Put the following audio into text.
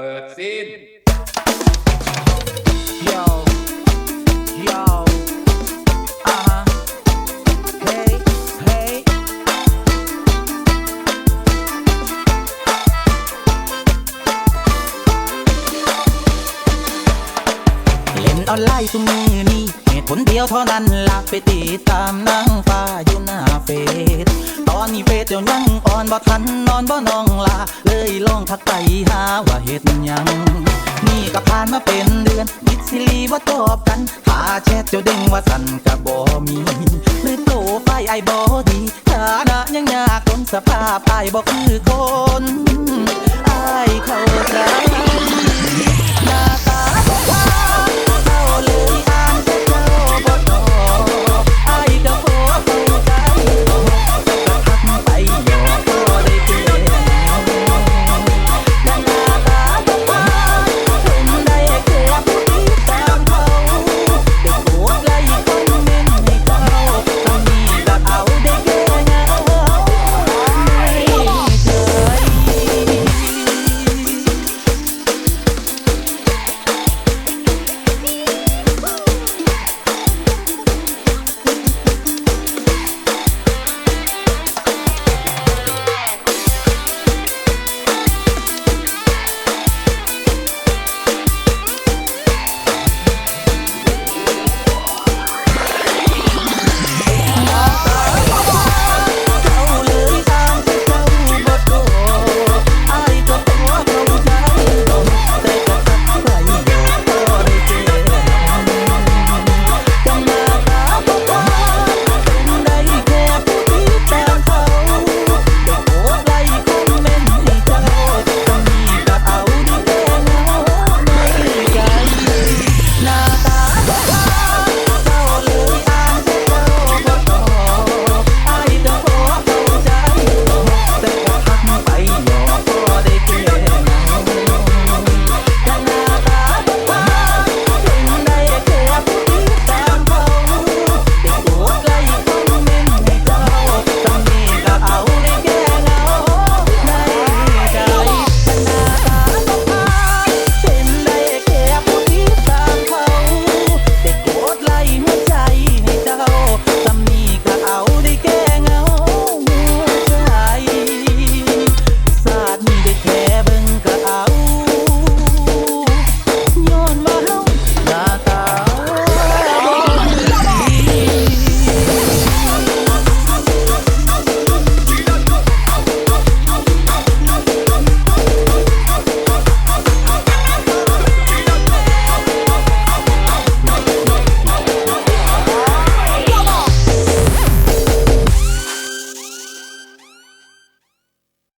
เปิดซีน Yo, yo, uh huh. Hey, hey. เล่นออนไลน์ทุกมือนี้เหตุผลเดียวเท่านั้นล่ะไปติดตามนางฟ้าอยู่หน้าเฟซ อนนี่เฟซเดี๋ยวยังอ่อนบ่ทันนอนบ่นองลา เลยลองทักไปหาว่าเหตุยัง นี่ก็ผ่านมาเป็นเดือนมิดซิลีว่าตอบกันหาแชทเจ้าเด้งว่าสั่นกะบ่มีหรือโตไฟไอ้บ่ดีฐานะยังยากจนสภาพไอ้บ่คือคน